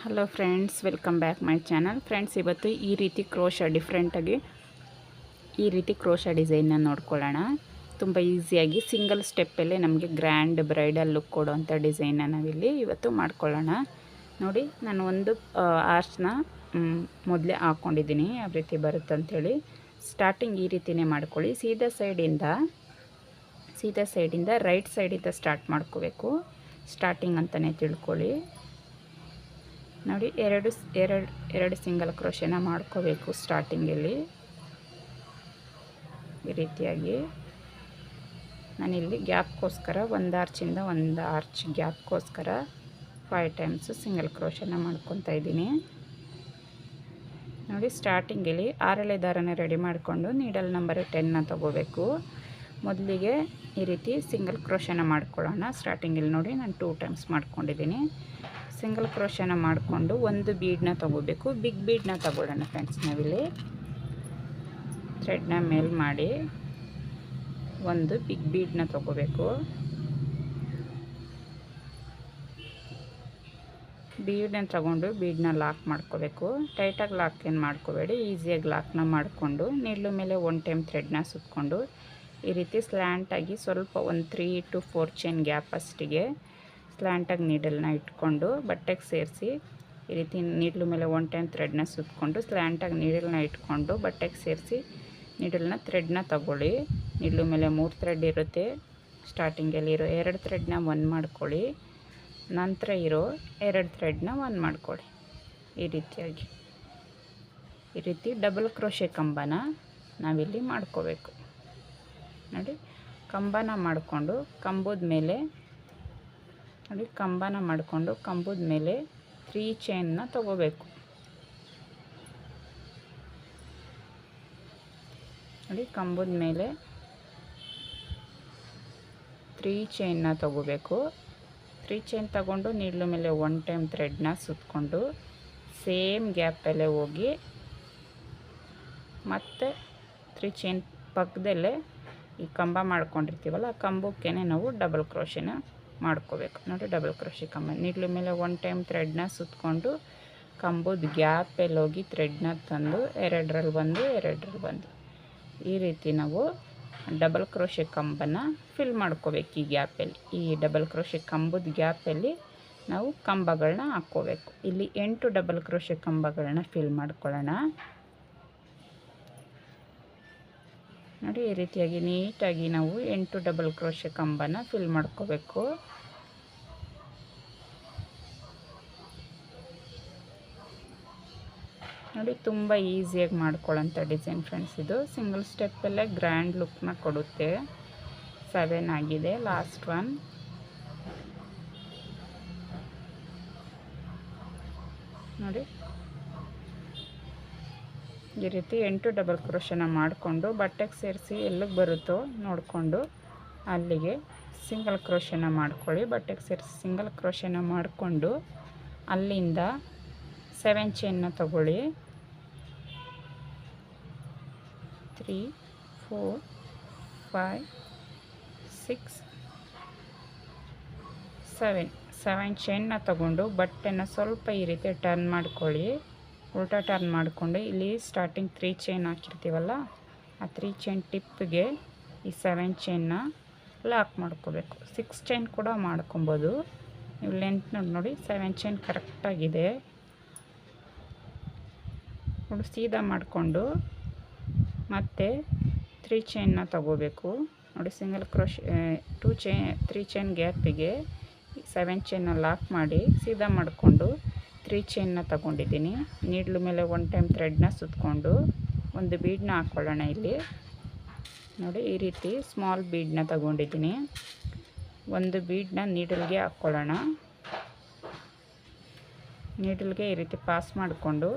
Hello friends welcome back my channel friends ಇವತ್ತು ಈ ರೀತಿ ಕ್ರೋಶ ಡಿಫ್ರೆಂಟಾಗಿ ಈ ರೀತಿ ಕ್ರೋಶ ಡಿಸೈನ್ನ ನೋಡ್ಕೊಳ್ಳೋಣ. ತುಂಬ ಈಸಿಯಾಗಿ ಸಿಂಗಲ್ ಸ್ಟೆಪ್ಪಲ್ಲೇ ನಮಗೆ ಗ್ರ್ಯಾಂಡ್ ಬ್ರೈಡಲ್ ಲುಕ್ ಕೊಡುವಂಥ ಡಿಸೈನ್ನ ನಾವಿಲ್ಲಿ ಇವತ್ತು ಮಾಡ್ಕೊಳ್ಳೋಣ. ನೋಡಿ, ನಾನು ಒಂದು ಆರ್ಚ್ನ ಮೊದಲೇ ಹಾಕ್ಕೊಂಡಿದ್ದೀನಿ ಯಾವ ರೀತಿ ಬರುತ್ತೆ ಅಂಥೇಳಿ ಸ್ಟಾರ್ಟಿಂಗ್ ಈ ರೀತಿಯೇ ಮಾಡ್ಕೊಳ್ಳಿ. ಸೀದಾ ಸೈಡಿಂದ ಸೀದಾ ಸೈಡಿಂದ ರೈಟ್ ಸೈಡಿಂದ ಸ್ಟಾರ್ಟ್ ಮಾಡ್ಕೋಬೇಕು. ಸ್ಟಾರ್ಟಿಂಗ್ ಅಂತಲೇ ತಿಳ್ಕೊಳ್ಳಿ. ನೋಡಿ, ಎರಡು ಎರಡು ಎರಡು ಸಿಂಗಲ್ ಕ್ರೋಶನ ಮಾಡ್ಕೋಬೇಕು ಸ್ಟಾರ್ಟಿಂಗಲ್ಲಿ. ಈ ರೀತಿಯಾಗಿ. ನಾನಿಲ್ಲಿ ಗ್ಯಾಪ್ಗೋಸ್ಕರ ಒಂದು ಆರ್ಚಿಂದ ಒಂದು ಆರ್ಚ್ ಗ್ಯಾಪ್ಗೋಸ್ಕರ ಫೈವ್ ಟೈಮ್ಸು ಸಿಂಗಲ್ ಕ್ರೋಶನ ಮಾಡ್ಕೊತಾ ಇದ್ದೀನಿ. ನೋಡಿ, ಸ್ಟಾರ್ಟಿಂಗಲ್ಲಿ ಆರಳೆ ದಾರನ ರೆಡಿ ಮಾಡಿಕೊಂಡು ನೀಡಲ್ ನಂಬರ್ ಟೆನ್ನ ತೊಗೋಬೇಕು. ಮೊದಲಿಗೆ ಈ ರೀತಿ ಸಿಂಗಲ್ ಕ್ರೋಶನ ಮಾಡ್ಕೊಳ್ಳೋಣ. ಸ್ಟಾರ್ಟಿಂಗಲ್ಲಿ ನೋಡಿ, ನಾನು ಟೂ ಟೈಮ್ಸ್ ಮಾಡ್ಕೊಂಡಿದ್ದೀನಿ. ಸಿಂಗಲ್ ಕ್ರೋಶನ ಮಾಡಿಕೊಂಡು ಒಂದು ಬೀಡನ್ನ ತೊಗೋಬೇಕು. ಬಿಗ್ ಬೀಡನ್ನ ತೊಗೊಳ್ಳೋಣ ಫ್ರೆಂಡ್ಸ್ ನಾವಿಲ್ಲಿ. ಥ್ರೆಡ್ನ ಮೇಲ್ ಮಾಡಿ ಒಂದು ಬಿಗ್ ಬೀಡನ್ನ ತೊಗೋಬೇಕು. ಬೀಡನ್ನ ತಗೊಂಡು ಬೀಡನ್ನ ಲಾಕ್ ಮಾಡ್ಕೋಬೇಕು. ಟೈಟಾಗಿ ಲಾಕ್ ಏನು ಮಾಡ್ಕೋಬೇಡಿ, ಈಸಿಯಾಗಿ ಲಾಕ್ನ ಮಾಡಿಕೊಂಡು ನಿಲ್ಲು ಮೇಲೆ ಒನ್ ಟೈಮ್ ಥ್ರೆಡ್ನ ಸುತ್ಕೊಂಡು ಈ ರೀತಿ ಸ್ಲ್ಯಾಂಟಾಗಿ ಸ್ವಲ್ಪ ಒಂದು three to four chain gap ಅಷ್ಟಿಗೆ ಸ್ಲ್ಯಾಂಟಾಗಿ ನೀಡಲ್ನ ಇಟ್ಕೊಂಡು, ಬಟ್ಟೆಗೆ ಸೇರಿಸಿ, ಈ ರೀತಿ ನೀಡ್ಲು ಮೇಲೆ ಒನ್ ಟೈಮ್ ಥ್ರೆಡ್ನ ಸುತ್ತಕೊಂಡು ಸ್ಲ್ಯಾಂಟಾಗಿ ನೀಡಲ್ನ ಇಟ್ಕೊಂಡು, ಬಟ್ಟೆಗೆ ಸೇರಿಸಿ ನೀಡಲ್ನ ಥ್ರೆಡ್ನ ತಗೊಳ್ಳಿ. ನೀಡ್ಲು ಮೇಲೆ ಮೂರು ಥ್ರೆಡ್ ಇರುತ್ತೆ. ಸ್ಟಾರ್ಟಿಂಗಲ್ಲಿ ಇರೋ ಎರಡು ಥ್ರೆಡ್ನ ಒನ್ ಮಾಡ್ಕೊಳ್ಳಿ. ನಂತರ ಇರೋ ಎರಡು ಥ್ರೆಡ್ನ ಒನ್ ಮಾಡ್ಕೊಳ್ಳಿ. ಈ ರೀತಿಯಾಗಿ. ಈ ರೀತಿ ಡಬಲ್ ಕ್ರೋಶೆ ಕಂಬನ ನಾವಿಲ್ಲಿ ಮಾಡ್ಕೋಬೇಕು. ನೋಡಿ, ಕಂಬನ ಮಾಡಿಕೊಂಡು ಕಂಬದ ಮೇಲೆ ನೋಡಿ, ಕಂಬನ ಮಾಡಿಕೊಂಡು ಕಂಬದ ಮೇಲೆ ತ್ರೀ ಚೈನ್ನ ತಗೋಬೇಕು. ನೋಡಿ, ಕಂಬದ ಮೇಲೆ ತ್ರೀ ಚೈನ್ನ ತಗೋಬೇಕು. ತ್ರೀ ಚೈನ್ ತಗೊಂಡು ನೀಡ್ಲ ಮೇಲೆ ಒನ್ ಟೈಮ್ ಥ್ರೆಡ್ನ ಸುತ್ತಕೊಂಡು ಸೇಮ್ ಗ್ಯಾಪಲ್ಲೇ ಹೋಗಿ ಮತ್ತು ತ್ರೀ ಚೈನ್ ಪಕ್ಕದಲ್ಲೇ ಈ ಕಂಬ ಮಾಡ್ಕೊಂಡಿರ್ತೀವಲ್ಲ, ಆ ಕಂಬಕ್ಕೆ ನಾವು ಡಬಲ್ ಕ್ರೋಶನ ಮಾಡ್ಕೋಬೇಕು. ನೋಡಿ ಡಬಲ್ ಕ್ರೋಶಿ ಕಂಬ. ನೀಡ್ಲು ಮೇಲೆ ಒನ್ ಟೈಮ್ ಥ್ರೆಡ್ನ ಸುತ್ತಕೊಂಡು ಕಂಬದ ಗ್ಯಾಪಲ್ಲಿ ಹೋಗಿ ಥ್ರೆಡ್ನ ತಂದು ಎರಡರಲ್ಲಿ ಬಂದು ಎರಡರಲ್ಲಿ ಬಂದು. ಈ ರೀತಿ ನಾವು ಡಬಲ್ ಕ್ರೋಶೆ ಕಂಬನ ಫಿಲ್ ಮಾಡ್ಕೋಬೇಕು ಈ ಗ್ಯಾಪಲ್ಲಿ ಈ ಡಬಲ್ ಕ್ರೋಶೆ ಕಂಬದ ಗ್ಯಾಪಲ್ಲಿ ನಾವು ಕಂಬಗಳನ್ನ ಹಾಕ್ಕೋಬೇಕು. ಇಲ್ಲಿ ಎಂಟು ಡಬಲ್ ಕ್ರೋಶೆ ಕಂಬಗಳನ್ನ ಫಿಲ್ ಮಾಡ್ಕೊಳ್ಳೋಣ. ನೋಡಿ, ಈ ರೀತಿಯಾಗಿ ನೀಟಾಗಿ ನಾವು ಎಂಟು ಡಬಲ್ ಕ್ರೋಶೆ ಕಂಬನ ಫಿಲ್ ಮಾಡ್ಕೋಬೇಕು. ನೋಡಿ, ತುಂಬ ಈಸಿಯಾಗಿ ಮಾಡ್ಕೊಳ್ಳೋಂಥ ಡಿಸೈನ್ ಫ್ರೆಂಡ್ಸ್ ಇದು. ಸಿಂಗಲ್ ಸ್ಟೆಪ್ಪಲ್ಲೇ ಗ್ರ್ಯಾಂಡ್ ಲುಕ್ನ ಕೊಡುತ್ತೆ. ಸೆವೆನ್ ಆಗಿದೆ ಲಾಸ್ಟ್ ಒನ್ ನೋಡಿ ಈ ರೀತಿ ಎಂಟು ಡಬಲ್ ಕ್ರೋಶನ ಮಾಡಿಕೊಂಡು ಬಟ್ಟೆಗೆ ಸೇರಿಸಿ ಎಲ್ಲಿಗೆ ಬರುತ್ತೋ ನೋಡಿಕೊಂಡು ಅಲ್ಲಿಗೆ ಸಿಂಗಲ್ ಕ್ರೋಶನ ಮಾಡ್ಕೊಳ್ಳಿ. ಬಟ್ಟೆಗೆ ಸೇರಿಸಿ ಸಿಂಗಲ್ ಕ್ರೋಶನ ಮಾಡಿಕೊಂಡು ಅಲ್ಲಿಂದ ಸೆವೆನ್ ಚೈನ್ನ ತಗೊಳ್ಳಿ. Three four five six seven seven ಚೈನ್ನ ತಗೊಂಡು ಬಟ್ಟೆನ ಸ್ವಲ್ಪ ಈ ರೀತಿ ಟರ್ನ್ ಮಾಡ್ಕೊಳ್ಳಿ. ಉಲ್ಟಾ ಟರ್ನ್ ಮಾಡಿಕೊಂಡು ಇಲ್ಲಿ ಸ್ಟಾರ್ಟಿಂಗ್ ತ್ರೀ ಚೈನ್ ಹಾಕಿರ್ತೀವಲ್ಲ, ಆ ತ್ರೀ ಚೈನ್ ಟಿಪ್ಗೆ ಈ ಸೆವೆನ್ ಚೈನ್ನ ಲಾಕ್ ಮಾಡ್ಕೋಬೇಕು. ಸಿಕ್ಸ್ ಚೈನ್ ಕೂಡ ಮಾಡ್ಕೊಬೋದು. ನೀವು ಲೆಂತ್ ನೋಡಿ ನೋಡಿ ಸೆವೆನ್ ಚೈನ್ ಕರೆಕ್ಟಾಗಿದೆ ನೋಡಿ, ಸೀದಾ ಮಾಡಿಕೊಂಡು ಮತ್ತು ತ್ರೀ ಚೈನ್ನ ತಗೋಬೇಕು. ನೋಡಿ single crochet two chain three chain ಗ್ಯಾಪಿಗೆ seven ಚೈನ್ನ ಲಾಕ್ ಮಾಡಿ ಸೀದಾ ಮಾಡಿಕೊಂಡು ತ್ರೀ ಚೈನ್ನ ತಗೊಂಡಿದ್ದೀನಿ. ನೀಡ್ಲು ಮೇಲೆ ಒನ್ ಟೈಮ್ ಥ್ರೆಡ್ನ ಸುತ್ತಕೊಂಡು ಒಂದು ಬೀಡನ್ನ ಹಾಕ್ಕೊಳ್ಳೋಣ ಇಲ್ಲಿ. ನೋಡಿ, ಈ ರೀತಿ ಸ್ಮಾಲ್ ಬೀಡನ್ನ ತಗೊಂಡಿದ್ದೀನಿ. ಒಂದು ಬೀಡನ್ನ ನೀಡಲ್ಗೆ ಹಾಕ್ಕೊಳ್ಳೋಣ ನೀಡಲ್ಗೆ ಈ ರೀತಿ ಪಾಸ್ ಮಾಡಿಕೊಂಡು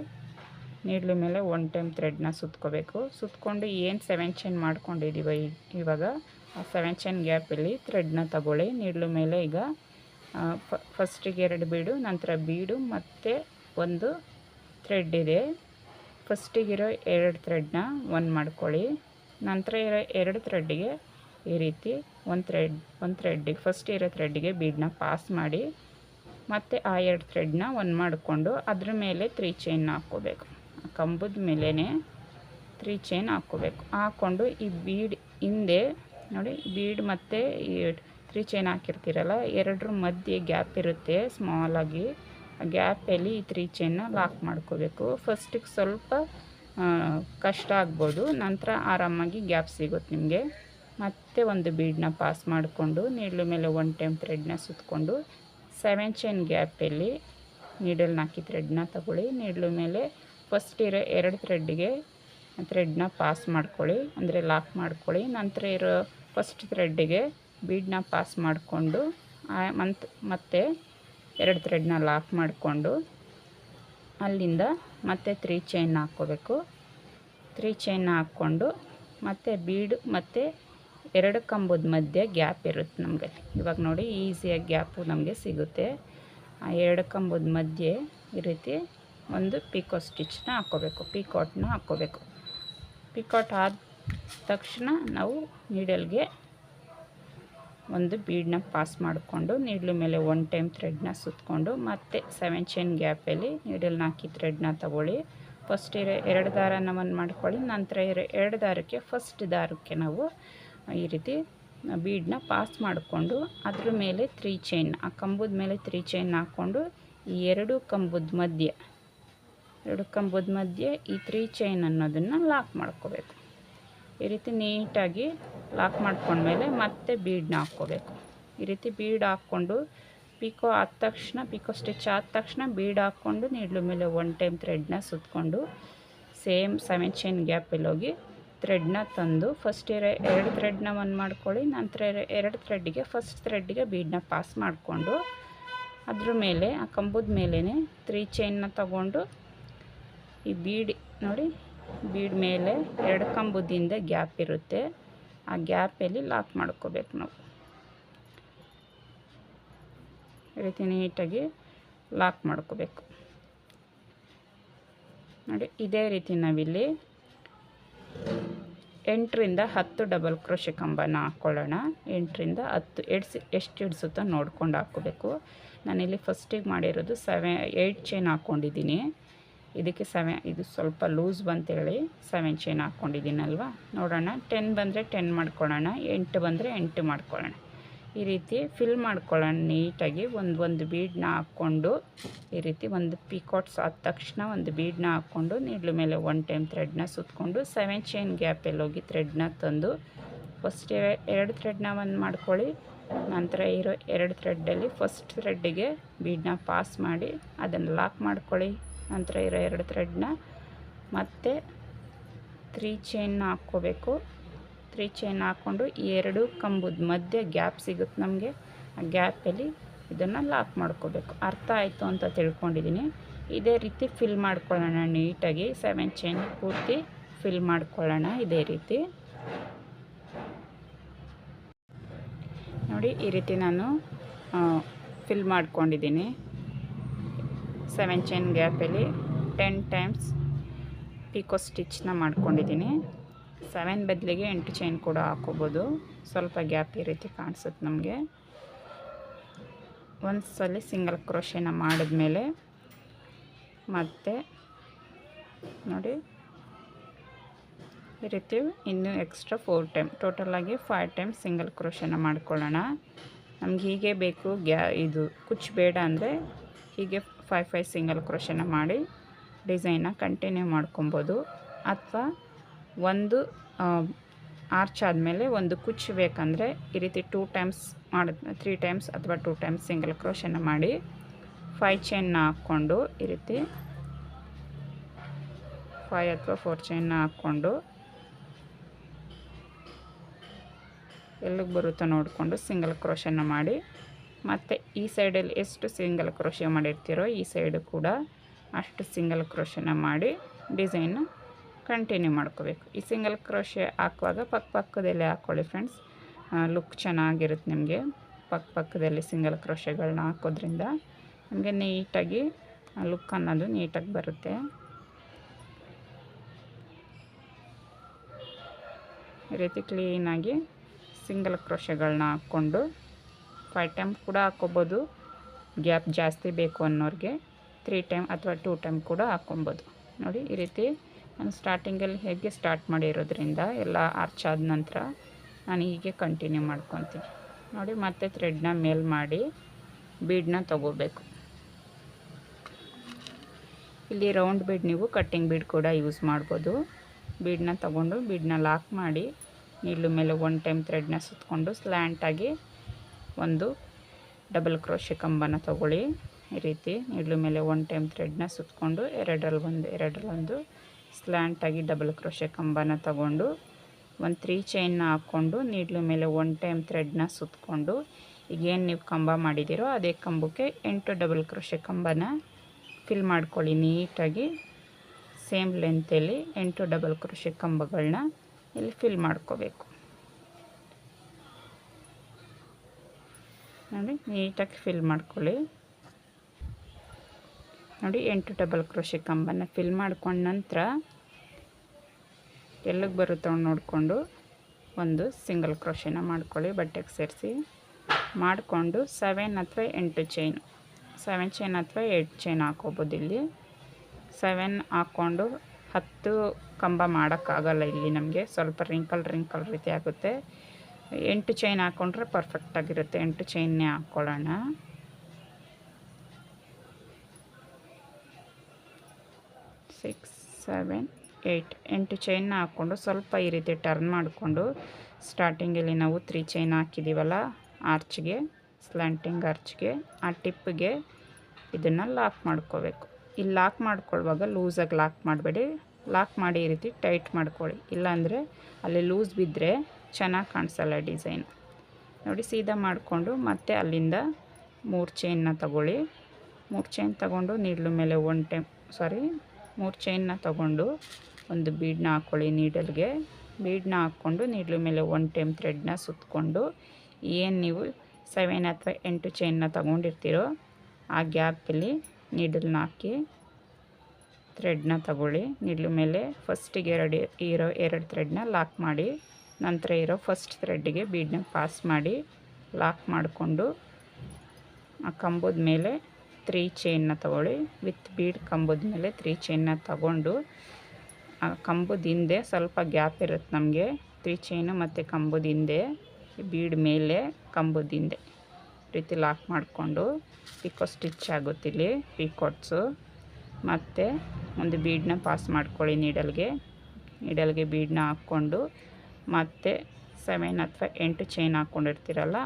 ನೀಡ್ಲು ಮೇಲೆ ಒನ್ ಟೈಮ್ ಥ್ರೆಡ್ನ ಸುತ್ಕೋಬೇಕು. ಸುತ್ತಕೊಂಡು ಏನು ಸೆವೆನ್ ಚೈನ್ ಮಾಡ್ಕೊಂಡಿದ್ದೀವ ಇವಾಗ, ಆ ಸೆವೆನ್ ಚೈನ್ ಗ್ಯಾಪಲ್ಲಿ ಥ್ರೆಡ್ನ ತಗೊಳ್ಳಿ. ನೀಡ್ಲು ಮೇಲೆ ಈಗ ಫಸ್ಟಿಗೆ ಎರಡು ಬೀಡು, ನಂತರ ಬೀಡು ಮತ್ತು ಒಂದು ಥ್ರೆಡ್ ಇದೆ. ಫಸ್ಟಿಗಿರೋ ಎರಡು ಥ್ರೆಡ್ನ ಒನ್ ಮಾಡ್ಕೊಳ್ಳಿ. ನಂತರ ಇರೋ ಎರಡು ಥ್ರೆಡ್ಡಿಗೆ ಈ ರೀತಿ ಒಂದು ಥ್ರೆಡ್ ಒಂದು ಥ್ರೆಡ್ಡಿಗೆ ಫಸ್ಟ್ ಇರೋ ಥ್ರೆಡ್ಡಿಗೆ ಬೀಡನ್ನ ಪಾಸ್ ಮಾಡಿ ಮತ್ತು ಆ ಎರಡು ಥ್ರೆಡ್ನ ಒನ್ ಮಾಡಿಕೊಂಡು ಅದ್ರ ಮೇಲೆ ತ್ರೀ ಚೈನ್ ಹಾಕ್ಕೋಬೇಕು. ಕಂಬದ ಮೇಲೇ ತ್ರೀ ಚೈನ್ ಹಾಕ್ಕೋಬೇಕು. ಹಾಕ್ಕೊಂಡು ಈ ಬೀಡ್ ಹಿಂದೆ, ನೋಡಿ, ಬೀಡ್ ಮತ್ತು ಈ ತ್ರೀ ಚೈನ್ ಹಾಕಿರ್ತೀರಲ್ಲ, ಎರಡರ ಮಧ್ಯೆ ಗ್ಯಾಪ್ ಇರುತ್ತೆ ಸ್ಮಾಲಾಗಿ ಆ ಗ್ಯಾಪಲ್ಲಿ ಈ ತ್ರೀ ಚೈನ್ನ ಲಾಕ್ ಮಾಡ್ಕೋಬೇಕು. ಫಸ್ಟಿಗೆ ಸ್ವಲ್ಪ ಕಷ್ಟ ಆಗ್ಬೋದು, ನಂತರ ಆರಾಮಾಗಿ ಗ್ಯಾಪ್ ಸಿಗುತ್ತೆ ನಿಮಗೆ. ಮತ್ತೆ ಒಂದು ಬೀಡನ್ನ ಪಾಸ್ ಮಾಡಿಕೊಂಡು ನೀಡ್ಲು ಮೇಲೆ ಒನ್ ಟೈಮ್ ಥ್ರೆಡ್ನ ಸುತ್ತಕೊಂಡು ಸೆವೆನ್ ಚೈನ್ ಗ್ಯಾಪಲ್ಲಿ ನೀಡಲ್ನ ಹಾಕಿ ಥ್ರೆಡ್ನ ತಗೊಳ್ಳಿ. ನೀಡ್ಲು ಮೇಲೆ ಫಸ್ಟ್ ಇರೋ ಎರಡು ಥ್ರೆಡ್ಗೆ ಥ್ರೆಡ್ನ ಪಾಸ್ ಮಾಡ್ಕೊಳ್ಳಿ. ಅಂದರೆ ಲಾಕ್ ಮಾಡ್ಕೊಳ್ಳಿ. ನಂತರ ಇರೋ ಫಸ್ಟ್ ಥ್ರೆಡ್ಡಿಗೆ ಬೀಡನ್ನ ಪಾಸ್ ಮಾಡಿಕೊಂಡು ಮಂತ್ ಮತ್ತೆ ಎರಡು ಥ್ರೆಡ್ನ ಲಾಕ್ ಮಾಡಿಕೊಂಡು, ಅಲ್ಲಿಂದ ಮತ್ತೆ ತ್ರೀ ಚೈನ್ ಹಾಕ್ಕೋಬೇಕು. ತ್ರೀ ಚೈನ್ ಹಾಕ್ಕೊಂಡು ಮತ್ತು ಬೀಡು ಮತ್ತು ಎರಡು ಕಂಬದ ಮಧ್ಯೆ ಗ್ಯಾಪ್ ಇರುತ್ತೆ ನಮಗೆ. ಇವಾಗ ನೋಡಿ ಈಸಿಯಾಗಿ ಗ್ಯಾಪು ನಮಗೆ ಸಿಗುತ್ತೆ. ಆ ಎರಡು ಕಂಬದ ಮಧ್ಯೆ ಈ ರೀತಿ ಒಂದು ಪಿಕೋ ಸ್ಟಿಚ್ನ ಹಾಕ್ಕೋಬೇಕು. ಪಿಕಾಟ್ನ ಹಾಕ್ಕೋಬೇಕು. ಪಿಕಾಟ್ ಆದ ತಕ್ಷಣ ನಾವು ನೀಡಲ್ಗೆ ಒಂದು ಬೀಡನ್ನ ಪಾಸ್ ಮಾಡಿಕೊಂಡು ನೀಡ್ಲು ಮೇಲೆ ಒನ್ ಟೈಮ್ ಥ್ರೆಡ್ನ ಸುತ್ತಕೊಂಡು ಮತ್ತೆ ಸೆವೆನ್ ಚೈನ್ ಗ್ಯಾಪಲ್ಲಿ ನೀಡಲ್ನ ಹಾಕಿ ಥ್ರೆಡ್ನ ತಗೊಳ್ಳಿ. ಫಸ್ಟ್ ಇರೋ ಎರಡು ದಾರನ ಒಂದು ಮಾಡ್ಕೊಳ್ಳಿ, ನಂತರ ಎರಡು ದಾರಕ್ಕೆ ಫಸ್ಟ್ ದಾರಕ್ಕೆ ನಾವು ಈ ರೀತಿ ಬೀಡನ್ನ ಪಾಸ್ ಮಾಡಿಕೊಂಡು ಅದ್ರ ಮೇಲೆ ತ್ರೀ ಚೈನ್ ಆ ಕಂಬದ ಮೇಲೆ ತ್ರೀ ಚೈನ್ ಹಾಕ್ಕೊಂಡು ಈ ಎರಡು ಕಂಬದ ಮಧ್ಯೆ, ಎರಡು ಕಂಬದ ಮಧ್ಯೆ ಈ ತ್ರೀ ಚೈನ್ ಅನ್ನೋದನ್ನು ಲಾಕ್ ಮಾಡ್ಕೋಬೇಕು. ಈ ರೀತಿ ನೀಟಾಗಿ ಲಾಕ್ ಮಾಡ್ಕೊಂಡ್ಮೇಲೆ ಮತ್ತೆ ಬೀಡ್ನ ಹಾಕ್ಕೋಬೇಕು. ಈ ರೀತಿ ಬೀಡ್ ಹಾಕ್ಕೊಂಡು ಪಿಕೋ ಆದ ತಕ್ಷಣ, ಪಿಕೋ ಸ್ಟಿಚ್ ಆದ ತಕ್ಷಣ ಬೀಡ್ ಹಾಕ್ಕೊಂಡು ನೀಡ್ಲು ಮೇಲೆ ಒನ್ ಟೈಮ್ ಥ್ರೆಡ್ನ ಸುತ್ತಕೊಂಡು ಸೇಮ್ ಸೆವೆನ್ ಚೈನ್ ಗ್ಯಾಪಲ್ಲಿ ಹೋಗಿ ಥ್ರೆಡ್ನ ತಂದು ಫಸ್ಟ್ ಇರೋ ಎರಡು ಥ್ರೆಡ್ನ ಒಂದು ಮಾಡ್ಕೊಳ್ಳಿ, ನಂತರ ಎರಡು ಥ್ರೆಡ್ಗೆ ಫಸ್ಟ್ ಥ್ರೆಡ್ಗೆ ಬೀಡ್ನ ಪಾಸ್ ಮಾಡಿಕೊಂಡು ಅದ್ರ ಮೇಲೆ, ಆ ಕಂಬದ ಮೇಲೇ ತ್ರೀ ಚೈನ್ನ ತಗೊಂಡು ಈ ಬೀಡ್ ನೋಡಿ, ಬೀಡ್ ಮೇಲೆ ಎರಡು ಕಂಬದಿಂದ ಗ್ಯಾಪ್ ಇರುತ್ತೆ. ಆ ಗ್ಯಾಪಲ್ಲಿ ಲಾಕ್ ಮಾಡ್ಕೋಬೇಕು ನಾವು. ಈ ರೀತಿ ನೀಟಾಗಿ ಲಾಕ್ ಮಾಡ್ಕೋಬೇಕು. ನೋಡಿ, ಇದೇ ರೀತಿ ನಾವಿಲ್ಲಿ ಎಂಟರಿಂದ ಹತ್ತು ಡಬಲ್ ಕ್ರೋಶೆ ಕಂಬನ ಹಾಕ್ಕೊಳ್ಳೋಣ ಎಂಟರಿಂದ ಹತ್ತು, ಎಡ್ಸಿ, ಎಷ್ಟು ಹಿಡಿಸುತ್ತೋ ನೋಡ್ಕೊಂಡು ಹಾಕ್ಕೋಬೇಕು. ನಾನಿಲ್ಲಿ ಫಸ್ಟಿಗೆ ಮಾಡಿರೋದು ಸೆವೆ ಏಯ್ಟ್ ಚೈನ್ ಹಾಕ್ಕೊಂಡಿದ್ದೀನಿ. ಇದಕ್ಕೆ ಸೆವೆ ಇದು ಸ್ವಲ್ಪ ಲೂಸ್ ಬಂತೇಳಿ ಸೆವೆನ್ ಚೈನ್ ಹಾಕ್ಕೊಂಡಿದ್ದೀನಲ್ವ? ನೋಡೋಣ, ಟೆನ್ ಬಂದರೆ ಟೆನ್ ಮಾಡ್ಕೊಳ್ಳೋಣ, ಎಂಟು ಬಂದರೆ ಎಂಟು ಮಾಡ್ಕೊಳ್ಳೋಣ. ಈ ರೀತಿ ಫಿಲ್ ಮಾಡ್ಕೊಳ್ಳೋಣ ನೀಟಾಗಿ. ಒಂದು ಒಂದು ಬೀಡನ್ನ ಹಾಕ್ಕೊಂಡು ಈ ರೀತಿ ಒಂದು ಪಿಕಾಟ್ಸ್ ಆದ ತಕ್ಷಣ ಒಂದು ಬೀಡನ್ನ ಹಾಕ್ಕೊಂಡು ನೀಡ್ಲ ಮೇಲೆ ಒನ್ ಟೈಮ್ ಥ್ರೆಡ್ನ ಸುತ್ತಕೊಂಡು ಸೆವೆನ್ ಚೈನ್ ಗ್ಯಾಪಲ್ಲಿ ಹೋಗಿ ಥ್ರೆಡ್ನ ತಂದು ಫಸ್ಟ್ ಎರಡು ಥ್ರೆಡ್ನ ಒಂದು ಮಾಡ್ಕೊಳ್ಳಿ. ನಂತರ ಇರೋ ಎರಡು ಥ್ರೆಡ್ಡಲ್ಲಿ ಫಸ್ಟ್ ಥ್ರೆಡ್ಡಿಗೆ ಬೀಡನ್ನ ಪಾಸ್ ಮಾಡಿ ಅದನ್ನು ಲಾಕ್ ಮಾಡ್ಕೊಳ್ಳಿ. ನಂತರ ಇರೋ ಎರಡು ಥ್ರೆಡ್ನ ಮತ್ತೆ ತ್ರೀ ಚೈನ್ನ ಹಾಕ್ಕೋಬೇಕು. ತ್ರೀ ಚೈನ್ ಹಾಕ್ಕೊಂಡು ಎರಡು ಕಂಬದ ಮಧ್ಯೆ ಗ್ಯಾಪ್ ಸಿಗುತ್ತೆ ನಮಗೆ. ಆ ಗ್ಯಾಪಲ್ಲಿ ಇದನ್ನು ಲಾಕ್ ಮಾಡ್ಕೋಬೇಕು. ಅರ್ಥ ಆಯಿತು ಅಂತ ತಿಳ್ಕೊಂಡಿದ್ದೀನಿ ಇದೇ ರೀತಿ ಫಿಲ್ ಮಾಡ್ಕೊಳ್ಳೋಣ ನೀಟಾಗಿ. ಸೆವೆನ್ ಚೈನ್ ಪೂರ್ತಿ ಫಿಲ್ ಮಾಡ್ಕೊಳ್ಳೋಣ ಇದೇ ರೀತಿ. ನೋಡಿ ಈ ರೀತಿ ನಾನು ಫಿಲ್ ಮಾಡ್ಕೊಂಡಿದ್ದೀನಿ ಸೆವೆನ್ ಚೈನ್ ಗ್ಯಾಪಲ್ಲಿ ಟೆನ್ ಟೈಮ್ಸ್ ಪಿಕೋ ಸ್ಟಿಚ್ನ ಮಾಡ್ಕೊಂಡಿದ್ದೀನಿ. ಸೆವೆನ್ ಬದಲಿಗೆ ಎಂಟು ಚೈನ್ ಕೂಡ ಹಾಕೋಬೋದು. ಸ್ವಲ್ಪ ಗ್ಯಾಪ್ ಈ ರೀತಿ ಕಾಣಿಸುತ್ತೆ ನಮಗೆ. ಒಂದು ಸಲ ಸಿಂಗಲ್ ಕ್ರೋಶೆನ ಮಾಡಿದ್ಮೇಲೆ ಮತ್ತೆ ನೋಡಿ, ಈ ರೀತಿ ಇನ್ನೂ ಎಕ್ಸ್ಟ್ರಾ ಫೋರ್ ಟೈಮ್ ಟೋಟಲಾಗಿ ಫೈವ್ ಟೈಮ್ ಸಿಂಗಲ್ ಕ್ರೋಶೆನ ಮಾಡ್ಕೊಳ್ಳೋಣ. ನಮ್ಗೆ ಹೀಗೆ ಬೇಕು ಗ್ಯಾ ಇದು ಕುಚ್ಚು ಬೇಡ ಅಂದರೆ ಹೀಗೆ ಫೈ ಫೈ ಸಿಂಗಲ್ ಕ್ರೋಶನ ಮಾಡಿ ಡಿಸೈನ್ನ ಕಂಟಿನ್ಯೂ ಮಾಡ್ಕೊಬೋದು. ಅಥವಾ ಒಂದು ಆರ್ಚ್ ಆದಮೇಲೆ ಒಂದು ಕುಚ್ಚು ಬೇಕಂದರೆ ಈ ರೀತಿ ಟೂ ಟೈಮ್ಸ್ ಮಾಡ ತ್ರೀ ಟೈಮ್ಸ್ ಅಥವಾ ಟೂ ಟೈಮ್ಸ್ ಸಿಂಗಲ್ ಕ್ರೋಶನ ಮಾಡಿ ಫೈ ಚೈನ್ನ ಹಾಕ್ಕೊಂಡು ಈ ರೀತಿ ಫೈ ಅಥವಾ ಫೋರ್ ಚೈನ್ನ ಹಾಕ್ಕೊಂಡು ಎಲ್ಲಿಗೆ ಬರುತ್ತೋ ನೋಡಿಕೊಂಡು ಸಿಂಗಲ್ ಕ್ರೋಷನ್ನ ಮಾಡಿ ಮತ್ತು ಈ ಸೈಡಲ್ಲಿ ಎಷ್ಟು ಸಿಂಗಲ್ ಕ್ರೋಶೆ ಮಾಡಿರ್ತೀರೋ ಈ ಸೈಡು ಕೂಡ ಅಷ್ಟು ಸಿಂಗಲ್ ಕ್ರೋಶನ ಮಾಡಿ ಡಿಸೈನ್ ಕಂಟಿನ್ಯೂ ಮಾಡ್ಕೋಬೇಕು. ಈ ಸಿಂಗಲ್ ಕ್ರೋಶೆ ಹಾಕುವಾಗ ಪಕ್ಕ ಪಕ್ಕದಲ್ಲಿ ಹಾಕ್ಕೊಳ್ಳಿ ಫ್ರೆಂಡ್ಸ್. ಲುಕ್ ಚೆನ್ನಾಗಿರುತ್ತೆ ನಿಮಗೆ. ಪಕ್ಕ ಪಕ್ಕದಲ್ಲಿ ಸಿಂಗಲ್ ಕ್ರೋಶೆಗಳನ್ನ ಹಾಕೋದ್ರಿಂದ ನಮಗೆ ನೀಟಾಗಿ ಲುಕ್ ಅನ್ನೋದು ನೀಟಾಗಿ ಬರುತ್ತೆ. ಈ ರೀತಿ ಕ್ಲೀನಾಗಿ ಸಿಂಗಲ್ ಕ್ರೋಶೆಗಳನ್ನ ಹಾಕ್ಕೊಂಡು ಫೈವ್ ಟೈಮ್ ಕೂಡ ಹಾಕ್ಕೋಬೋದು. ಗ್ಯಾಪ್ ಜಾಸ್ತಿ ಬೇಕು ಅನ್ನೋರಿಗೆ ತ್ರೀ ಟೈಮ್ ಅಥವಾ ಟೂ ಟೈಮ್ ಕೂಡ ಹಾಕ್ಕೊಬೋದು. ನೋಡಿ, ಈ ರೀತಿ ನಾನು ಸ್ಟಾರ್ಟಿಂಗಲ್ಲಿ ಹೇಗೆ ಸ್ಟಾರ್ಟ್ ಮಾಡಿರೋದ್ರಿಂದ ಎಲ್ಲ ಆರ್ಚ್ ಆದ ನಂತರ ನಾನು ಹೀಗೆ ಕಂಟಿನ್ಯೂ ಮಾಡ್ಕೊತೀನಿ. ನೋಡಿ, ಮತ್ತೆ ಥ್ರೆಡ್ನ ಮೇಲ್ ಮಾಡಿ ಬೀಡನ್ನ ತಗೋಬೇಕು. ಇಲ್ಲಿ ರೌಂಡ್ ಬೀಡ್ ನೀವು ಕಟ್ಟಿಂಗ್ ಬೀಡ್ ಕೂಡ ಯೂಸ್ ಮಾಡ್ಬೋದು. ಬೀಡನ್ನ ತಗೊಂಡು ಬೀಡನ್ನ ಲಾಕ್ ಮಾಡಿ ನೀಲು ಮೇಲೆ ಒನ್ ಟೈಮ್ ಥ್ರೆಡ್ನ ಸುತ್ತಕೊಂಡು ಸ್ಲ್ಯಾಂಟಾಗಿ ಒಂದು ಡಬಲ್ ಕ್ರೋಶೆ ಕಂಬನ ತಗೊಳ್ಳಿ. ಈ ರೀತಿ ನೀಡ್ಲು ಮೇಲೆ ಒನ್ ಟೈಮ್ ಥ್ರೆಡ್ನ ಸುತ್ತಕೊಂಡು ಎರಡರಲ್ಲಿ ಒಂದು ಎರಡರಲ್ಲಿ ಒಂದು ಸ್ಲ್ಯಾಂಟಾಗಿ ಡಬಲ್ ಕ್ರೋಶೆ ಕಂಬನ ತಗೊಂಡು ಒಂದು ತ್ರೀ ಚೈನ್ನ ಹಾಕ್ಕೊಂಡು ನೀಡ್ಲು ಮೇಲೆ ಒನ್ ಟೈಮ್ ಥ್ರೆಡ್ನ ಸುತ್ತಕೊಂಡು ಈಗೇನು ನೀವು ಕಂಬ ಮಾಡಿದ್ದೀರೋ ಅದೇ ಕಂಬಕ್ಕೆ ಎಂಟು ಡಬಲ್ ಕ್ರೋಶೆ ಕಂಬನ ಫಿಲ್ ಮಾಡ್ಕೊಳ್ಳಿ ನೀಟಾಗಿ. ಸೇಮ್ ಲೆಂತಲ್ಲಿ ಎಂಟು ಡಬಲ್ ಕ್ರೋಶೆ ಕಂಬಗಳನ್ನ ಇಲ್ಲಿ ಫಿಲ್ ಮಾಡ್ಕೋಬೇಕು. ನೋಡಿ, ನೀಟಾಗಿ ಫಿಲ್ ಮಾಡ್ಕೊಳ್ಳಿ. ನೋಡಿ, ಎಂಟು ಡಬಲ್ ಕ್ರೋಶಿ ಕಂಬನ ಫಿಲ್ ಮಾಡ್ಕೊಂಡ ನಂತರ ಎಲ್ಲಿಗೆ ಬರುತ್ತೋ ನೋಡಿಕೊಂಡು ಒಂದು ಸಿಂಗಲ್ ಕ್ರೋಶಿನ ಮಾಡ್ಕೊಳ್ಳಿ, ಬಟ್ಟೆಗೆ ಸೇರಿಸಿ. ಮಾಡಿಕೊಂಡು ಸೆವೆನ್ ಅಥವಾ ಎಂಟು ಚೈನ್ ಸೆವೆನ್ ಚೈನ್ ಅಥವಾ ಏಯ್ಟ್ ಚೈನ್ ಹಾಕೋಬೋದು ಇಲ್ಲಿ. ಸೆವೆನ್ ಹಾಕ್ಕೊಂಡು ಹತ್ತು ಕಂಬ ಮಾಡೋಕ್ಕಾಗಲ್ಲ ಇಲ್ಲಿ ನಮಗೆ, ಸ್ವಲ್ಪ ರಿಂಕಲ್ ರಿಂಕಲ್ ರೀತಿ ಆಗುತ್ತೆ. ಎಂಟು ಚೈನ್ ಹಾಕ್ಕೊಂಡ್ರೆ ಪರ್ಫೆಕ್ಟಾಗಿರುತ್ತೆ ಎಂಟು ಚೈನ್ನೇ ಹಾಕ್ಕೊಳ್ಳೋಣ ಸಿಕ್ಸ್ ಸೆವೆನ್ ಏಯ್ಟ್ ಎಂಟು ಚೈನ್ನ ಹಾಕ್ಕೊಂಡು ಸ್ವಲ್ಪ ಈ ರೀತಿ ಟರ್ನ್ ಮಾಡಿಕೊಂಡು ಸ್ಟಾರ್ಟಿಂಗಲ್ಲಿ ನಾವು ತ್ರೀ ಚೈನ್ ಹಾಕಿದ್ದೀವಲ್ಲ ಆರ್ಚ್ಗೆ ಸ್ಲ್ಯಾಂಟಿಂಗ್ ಆರ್ಚ್ಗೆ ಆ ಟಿಪ್ಪಿಗೆ ಇದನ್ನು ಲಾಕ್ ಮಾಡ್ಕೋಬೇಕು. ಇಲ್ಲಿ ಲಾಕ್ ಮಾಡ್ಕೊಳ್ಳುವಾಗ ಲೂಸಾಗಿ ಲಾಕ್ ಮಾಡಬೇಡಿ. ಲಾಕ್ ಮಾಡಿ ಈ ರೀತಿ ಟೈಟ್ ಮಾಡ್ಕೊಳ್ಳಿ. ಇಲ್ಲಾಂದರೆ ಅಲ್ಲಿ ಲೂಸ್ ಬಿದ್ದರೆ ಚೆನ್ನಾಗಿ ಕಾಣಿಸಲ್ಲ ಡಿಸೈನ್. ನೋಡಿ ಸೀದಾ ಮಾಡಿಕೊಂಡು ಮತ್ತೆ ಅಲ್ಲಿಂದ ಮೂರು ಚೈನ್ನ ತಗೊಳ್ಳಿ. ಮೂರು ಚೈನ್ ತಗೊಂಡು ನೀಡ್ಲು ಮೇಲೆ ಒನ್ ಟೈಮ್ ಸಾರಿ ಮೂರು ಚೈನ್ನ ತಗೊಂಡು ಒಂದು ಬೀಡನ್ನ ಹಾಕ್ಕೊಳ್ಳಿ ನೀಡಲ್ಗೆ ಬೀಡನ್ನ ಹಾಕ್ಕೊಂಡು ನೀಡ್ಲು ಮೇಲೆ ಒನ್ ಟೈಮ್ ಥ್ರೆಡ್ನ ಸುತ್ತಕೊಂಡು ಏನು ನೀವು ಸೆವೆನ್ ಅಥವಾ ಎಂಟು ಚೈನ್ನ ತಗೊಂಡಿರ್ತೀರೋ ಆ ಗ್ಯಾಪಲ್ಲಿ ನೀಡಲ್ನ ಹಾಕಿ ಥ್ರೆಡ್ನ ತಗೊಳ್ಳಿ. ನೀಡ್ಲು ಮೇಲೆ ಫಸ್ಟಿಗೆ ಎರಡು ಇರೋ ಎರಡು ಥ್ರೆಡ್ನ ಲಾಕ್ ಮಾಡಿ. ನಂತರ ಇರೋ ಫಸ್ಟ್ ಥ್ರೆಡ್ಡಿಗೆ ಬೀಡ್ನ ಪಾಸ್ ಮಾಡಿ ಲಾಕ್ ಮಾಡಿಕೊಂಡು, ಆ ಕಂಬದ ಮೇಲೆ ತ್ರೀ ಚೈನ್ನ ತಗೊಳ್ಳಿ. ವಿತ್ ಬೀಡ್ ಕಂಬದ ಮೇಲೆ ತ್ರೀ ಚೈನ್ನ ತಗೊಂಡು, ಆ ಕಂಬದ ಹಿಂದೆ ಸ್ವಲ್ಪ ಗ್ಯಾಪ್ ಇರುತ್ತೆ ನಮಗೆ. ತ್ರೀ ಚೈನು ಮತ್ತು ಕಂಬದ ಹಿಂದೆ ಬೀಡ್ ಮೇಲೆ ಕಂಬದ ಹಿಂದೆ ರೀತಿ ಲಾಕ್ ಮಾಡಿಕೊಂಡು ಪಿಕೋ ಸ್ಟಿಚ್ ಆಗುತ್ತಿಲ್ಲಿ ಪಿಕೋಟ್ಸು ಮತ್ತು ಒಂದು ಬೀಡನ್ನ ಪಾಸ್ ಮಾಡ್ಕೊಳ್ಳಿ ನೀಡಲ್ಗೆ ನೀಡಲ್ಗೆ ಬೀಡನ್ನ ಹಾಕ್ಕೊಂಡು ಮತ್ತು ಸೆವೆನ್ ಅಥವಾ ಎಂಟು ಚೈನ್ ಹಾಕ್ಕೊಂಡಿರ್ತೀರಲ್ಲ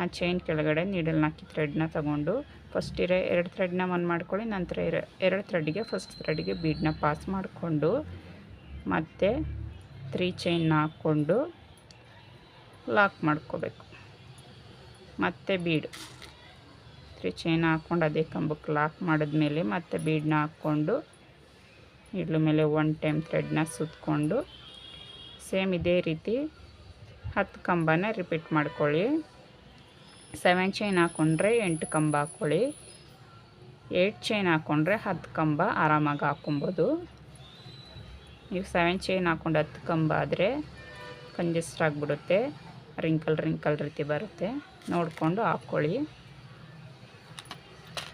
ಆ ಚೈನ್ ಕೆಳಗಡೆ ನೀಡಲ್ನ ಹಾಕಿ ಥ್ರೆಡ್ನ ತಗೊಂಡು ಫಸ್ಟ್ ಇರೋ ಎರಡು ಥ್ರೆಡ್ನ ಒಂದು ಮಾಡ್ಕೊಳ್ಳಿ, ನಂತರ ಇರೋ ಎರಡು ಥ್ರೆಡ್ಗೆ ಫಸ್ಟ್ ಥ್ರೆಡ್ಗೆ ಬೀಡನ್ನ ಪಾಸ್ ಮಾಡಿಕೊಂಡು ಮತ್ತು ತ್ರೀ ಚೈನ್ನ ಹಾಕ್ಕೊಂಡು ಲಾಕ್ ಮಾಡ್ಕೋಬೇಕು. ಮತ್ತು ಬೀಡು ತ್ರೀ ಚೈನ್ ಹಾಕ್ಕೊಂಡು ಅದೇ ಕಂಬಕ್ಕೆ ಲಾಕ್ ಮಾಡಿದ್ಮೇಲೆ ಮತ್ತೆ ಬೀಡನ್ನ ಹಾಕ್ಕೊಂಡು ಇಡ್ಲ ಮೇಲೆ ಒನ್ ಟೈಮ್ ಥ್ರೆಡ್ನ ಸುತ್ತಕೊಂಡು ಸೇಮ್ ಇದೇ ರೀತಿ ಹತ್ತು ಕಂಬನ ರಿಪೀಟ್ ಮಾಡ್ಕೊಳ್ಳಿ. ಸೆವೆನ್ ಚೈನ್ ಹಾಕ್ಕೊಂಡ್ರೆ ಎಂಟು ಕಂಬ ಹಾಕ್ಕೊಳ್ಳಿ ಏಯ್ಟ್ ಚೈನ್ ಹಾಕ್ಕೊಂಡ್ರೆ ಹತ್ತು ಕಂಬ ಆರಾಮಾಗಿ ಹಾಕ್ಕೊಬೋದು. ನೀವು ಸೆವೆನ್ ಚೈನ್ ಹಾಕ್ಕೊಂಡು ಹತ್ತು ಕಂಬ ಆದರೆ ಕಂಜೆಸ್ಟ್ ಆಗಿಬಿಡುತ್ತೆ. ರಿಂಕಲ್ ರಿಂಕಲ್ ರೀತಿ ಬರುತ್ತೆ. ನೋಡಿಕೊಂಡು ಹಾಕ್ಕೊಳ್ಳಿ